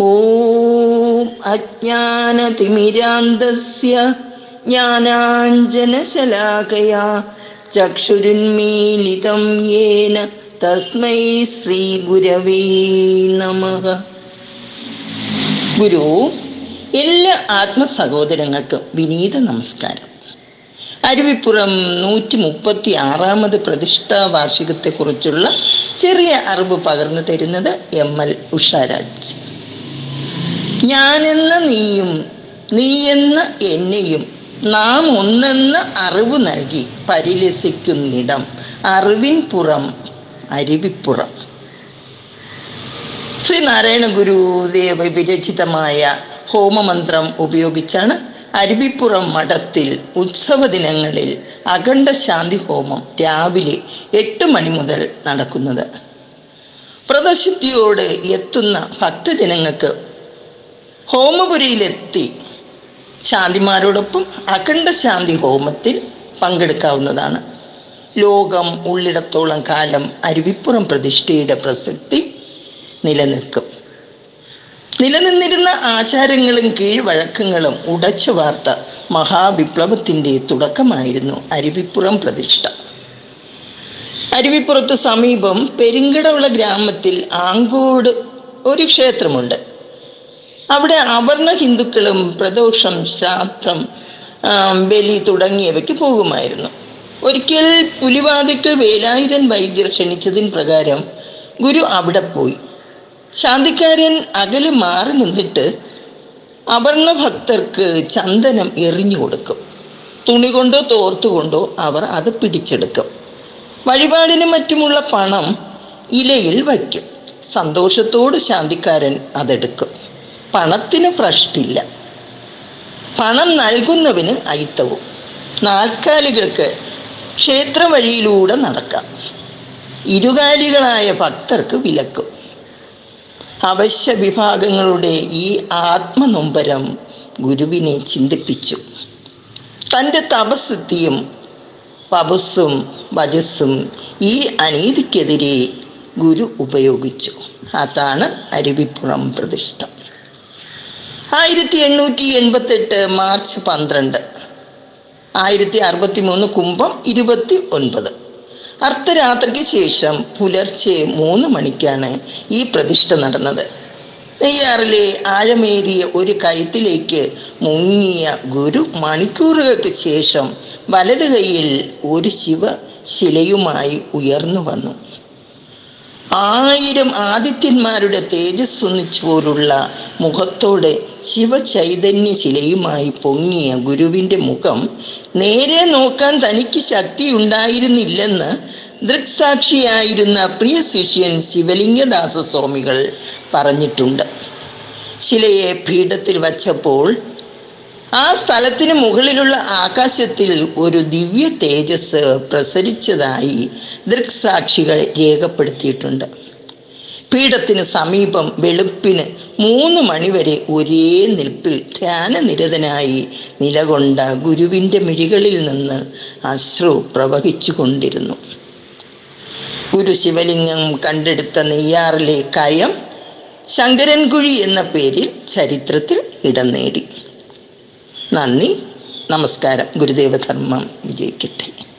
ഓം അജ്ഞാനതിമിരാന്തസ്യ ജ്ഞാനാഞ്ജനശലാകയാ ചക്ഷുരുന്മീലിതം യേന തസ്മൈ ശ്രീ ഗുരവേ നമഃ. ഗുരു എല്ലാ ആത്മസഹോദരങ്ങൾക്കും വിനീത നമസ്കാരം. അരുവിപ്പുറം നൂറ്റി മുപ്പത്തി ആറാമത് പ്രതിഷ്ഠാ വാർഷികത്തെക്കുറിച്ചുള്ള ചെറിയ അറിവ് പകർന്നു തരുന്നത് എം എൽ ഉഷാരാജ്. ഞാനെന്ന നീയും നീയെന്ന എന്നെയും നാം ഒന്നെന്ന അറിവ് നൽകി പരിലസിക്കുന്നിടം അറിവിൻ പുറം അരുവിപ്പുറം. ശ്രീനാരായണ ഗുരുദേവ വിരചിതമായ ഹോമമന്ത്രം ഉപയോഗിച്ചാണ് അരുവിപ്പുറം മഠത്തിൽ ഉത്സവ ദിനങ്ങളിൽ അഖണ്ഡ ശാന്തി ഹോമം രാവിലെ എട്ട് മണി മുതൽ നടക്കുന്നത്. പ്രദശുദ്ധിയോട് എത്തുന്ന ഭക്തജനങ്ങൾക്ക് ഹോമപുരിയിലെത്തി. ശാന്തിമാരോടൊപ്പം അഖണ്ഡ ശാന്തി ഹോമത്തിൽ പങ്കെടുക്കാവുന്നതാണ്. ലോകം ഉള്ളിടത്തോളം കാലം അരുവിപ്പുറം പ്രതിഷ്ഠയുടെ പ്രസക്തി നിലനിൽക്കും. നിലനിന്നിരുന്ന ആചാരങ്ങളും കീഴ്വഴക്കങ്ങളും ഉടച്ചു വാർത്ത മഹാവിപ്ലവത്തിന്റെ തുടക്കമായിരുന്നു അരുവിപ്പുറം പ്രതിഷ്ഠ. അരുവിപ്പുറത്ത് സമീപം പെരുങ്കടവിള ഗ്രാമത്തിൽ ആങ്കോട് ഒരു ക്ഷേത്രമുണ്ട്. അവിടെ അവർണ ഹിന്ദുക്കളും പ്രദോഷം ശ്രാദ്ധം ബലി തുടങ്ങിയവയ്ക്ക് പോകുമായിരുന്നു. ഒരിക്കൽ പുലിവാതിക്കൽ വേലായുധൻ വൈദ്യർ ക്ഷണിച്ചതിൻ പ്രകാരം ഗുരു അവിടെ പോയി. ശാന്തിക്കാരൻ അകൽ മാറി നിന്നിട്ട് അവർണ ഭക്തർക്ക് ചന്ദനം എറിഞ്ഞു കൊടുക്കും. തുണി കൊണ്ടോ തോർത്തുകൊണ്ടോ അവർ അത് പിടിച്ചെടുക്കും. വഴിപാടിനും മറ്റുമുള്ള പണം ഇലയിൽ വയ്ക്കും. സന്തോഷത്തോട് ശാന്തിക്കാരൻ അതെടുക്കും. പണത്തിന് പ്രശ്നമില്ല പണം നൽകുന്നവന് അയിത്തവും. നാൽക്കാലികൾക്ക് ക്ഷേത്രം വഴിയിലൂടെ നടക്കാം. ഇരുകാലികളായ ഭക്തർക്ക് വിലക്കും. അവശ്യ വിഭാഗങ്ങളുടെ ഈ ആത്മനൊമ്പരം ഗുരുവിനെ ചിന്തിപ്പിച്ചു. തന്റെ തപസ്സിദ്ധിയും പവസ്സും വജസ്സും ഈ അനീതിക്കെതിരെ ഗുരു ഉപയോഗിച്ചു. അതാണ് അരുവിപ്പുറം പ്രതിഷ്ഠ. ആയിരത്തി എണ്ണൂറ്റി എൺപത്തെട്ട് മാർച്ച് പന്ത്രണ്ട്. ആയിരത്തി അറുപത്തി മൂന്ന് കുംഭം ഇരുപത്തി ഒൻപത് അർദ്ധരാത്രിക്ക് ശേഷം പുലർച്ചെ മൂന്ന് മണിക്കാണ് ഈ പ്രതിഷ്ഠ നടന്നത്. നെയ്യാറിലെ ആഴമേറിയ ഒരു കയത്തിലേക്ക് മുങ്ങിയ ഗുരു മണിക്കൂറുകൾക്ക് ശേഷം വലത് കൈയിൽ ഒരു ശിവശിലയുമായി ഉയർന്നു വന്നു. ആയിരം ആദിത്യന്മാരുടെ തേജസ് ഒന്നിച്ചുപോലുള്ള മുഖത്തോടെ ശിവചൈതന്യ ശിലയുമായി പൊങ്ങിയ ഗുരുവിന്റെ മുഖം നേരെ നോക്കാൻ തനിക്ക് ശക്തി ഉണ്ടായിരുന്നില്ലെന്ന് ദൃക്സാക്ഷിയായിരുന്ന പ്രിയ ശിഷ്യൻ ശിവലിംഗദാസ സ്വാമികൾ പറഞ്ഞിട്ടുണ്ട്. ശിലയെ പീഠത്തിൽ വച്ചപ്പോൾ ആ സ്ഥലത്തിന് മുകളിലുള്ള ആകാശത്തിൽ ഒരു ദിവ്യ തേജസ് പ്രസരിച്ചതായി ദൃക്സാക്ഷികൾ രേഖപ്പെടുത്തിയിട്ടുണ്ട്. പീഠത്തിന് സമീപം വെളുപ്പിന് മൂന്ന് മണിവരെ ഒരേ നിൽപ്പിൽ ധ്യാനനിരതനായി നിലകൊണ്ട ഗുരുവിന്റെ മിഴികളിൽ നിന്ന് അശ്രു പ്രവഹിച്ചു കൊണ്ടിരുന്നു ഗുരു ശിവലിംഗം കണ്ടെടുത്ത നെയ്യാറിലെ കയം ശങ്കരൻകുഴി എന്ന പേരിൽ ചരിത്രത്തിൽ ഇടം നേടി. നന്ദി. നമസ്കാരം. ഗുരുദേവധർമ്മം വിജയിക്കട്ടെ.